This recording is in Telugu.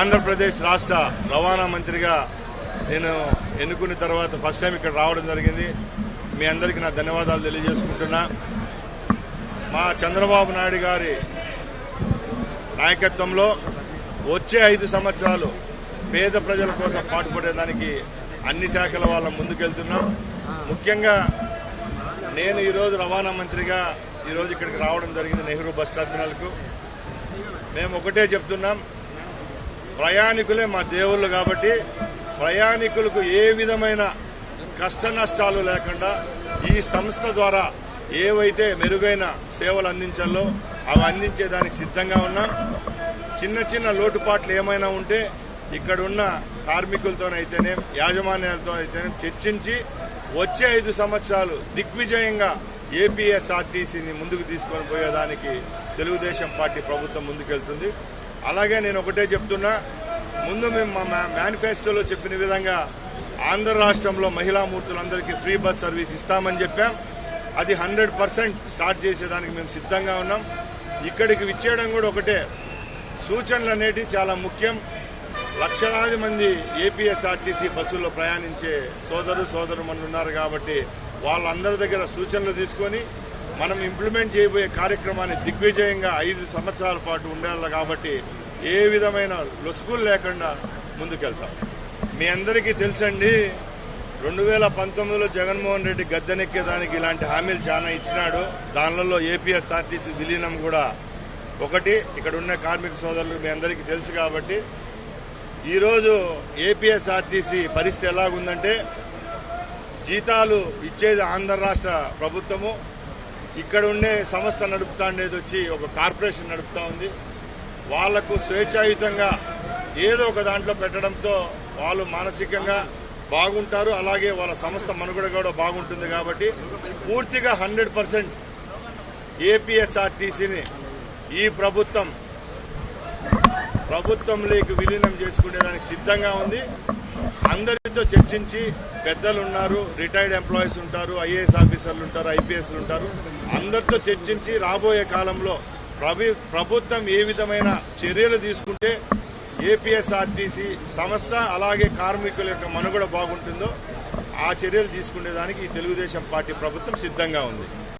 ఆంధ్రప్రదేశ్ రాష్ట్ర రవాణా మంత్రిగా నేను ఎన్నుకున్న తర్వాత ఫస్ట్ టైం ఇక్కడ రావడం జరిగింది. మీ అందరికీ నా ధన్యవాదాలు తెలియజేసుకుంటున్నా. మా చంద్రబాబు నాయుడు గారి నాయకత్వంలో వచ్చే ఐదు సంవత్సరాలు పేద ప్రజల కోసం పాటుపడేదానికి అన్ని శాఖల వాళ్ళ ముందుకెళ్తున్నాం. ముఖ్యంగా నేను ఈరోజు రవాణా మంత్రిగా ఈరోజు ఇక్కడికి రావడం జరిగింది నెహ్రూ బస్ టెర్మినల్కు. మేము ఒకటే చెప్తున్నాం. ప్రయాణికులే మా దేవుళ్ళు కాబట్టి ప్రయాణికులకు ఏ విధమైన కష్ట నష్టాలు లేకుండా ఈ సంస్థ ద్వారా ఏవైతే మెరుగైన సేవలు అందించాలో అవి అందించేదానికి సిద్ధంగా ఉన్నాం. చిన్న చిన్న లోటుపాట్లు ఏమైనా ఉంటే ఇక్కడ ఉన్న కార్మికులతోనైతేనే యాజమాన్యాలతో అయితేనే చర్చించి వచ్చే ఐదు సంవత్సరాలు దిగ్విజయంగా ఏపీఎస్ఆర్టీసీని ముందుకు తీసుకొని పోయేదానికి తెలుగుదేశం పార్టీ ప్రభుత్వం ముందుకెళ్తుంది. అలాగే నేను ఒకటే చెప్తున్నా ముందు మేము మా మేనిఫెస్టోలో చెప్పిన విధంగా ఆంధ్ర రాష్ట్రంలో మహిళా మూర్తులందరికీ ఫ్రీ బస్ సర్వీస్ ఇస్తామని చెప్పాం. అది హండ్రెడ్ పర్సెంట్ స్టార్ట్ చేసేదానికి మేము సిద్ధంగా ఉన్నాం. ఇక్కడికి విచ్చేయడం కూడా ఒకటే. సూచనలు అనేటివి చాలా ముఖ్యం. లక్షలాది మంది ఏపీఎస్ఆర్టీసీ బస్సుల్లో ప్రయాణించే సోదరు సోదరుమణులు ఉన్నారు కాబట్టి వాళ్ళందరి దగ్గర సూచనలు తీసుకొని మనం ఇంప్లిమెంట్ చేయబోయే కార్యక్రమాన్ని దిగ్విజయంగా ఐదు సంవత్సరాల పాటు ఉండాలి కాబట్టి ఏ విధమైన లొసుగులు లేకుండా ముందుకెళ్తాం. మీ అందరికీ తెలుసండి రెండు వేల పంతొమ్మిదిలో జగన్మోహన్ రెడ్డి గద్దెనెక్కేదానికి ఇలాంటి హామీలు చాలా ఇచ్చినాడు. దానిలో ఏపీఎస్ఆర్టీసీ విలీనం కూడా ఒకటి. ఇక్కడ ఉన్న కార్మిక సోదరులు మీ అందరికీ తెలుసు కాబట్టి ఈరోజు ఏపీఎస్ఆర్టీసీ పరిస్థితి ఎలాగుందంటే జీతాలు ఇచ్చేది ఆంధ్ర రాష్ట్ర ప్రభుత్వము ఇక్కడ ఉండే సంస్థ నడుపుతా ఉండేది వచ్చి ఒక కార్పొరేషన్ నడుపుతా ఉంది. వాళ్ళకు స్వేచ్ఛాయుతంగా ఏదో ఒక దాంట్లో పెట్టడంతో వాళ్ళు మానసికంగా బాగుంటారు. అలాగే వాళ్ళ సంస్థ మనుగడ కూడా బాగుంటుంది కాబట్టి పూర్తిగా హండ్రెడ్ పర్సెంట్ ఏపీఎస్ఆర్టీసీని ఈ ప్రభుత్వం ప్రభుత్వంలోకి విలీనం చేసుకునేదానికి సిద్ధంగా ఉంది. అందరితో చర్చించి పెద్దలు ఉన్నారు రిటైర్డ్ ఎంప్లాయీస్ ఉంటారు ఐఏఎస్ ఆఫీసర్లు ఉంటారు ఐపీఎస్లు ఉంటారు. అందరితో చర్చించి రాబోయే కాలంలో ప్రభు ప్రభుత్వం ఏ విధమైన చర్యలు తీసుకుంటే ఏపీఎస్ఆర్టీసీ సంస్థ అలాగే కార్మికుల యొక్క మనుగడ బాగుంటుందో ఆ చర్యలు తీసుకునేదానికి ఈ తెలుగుదేశం పార్టీ ప్రభుత్వం సిద్ధంగా ఉంది.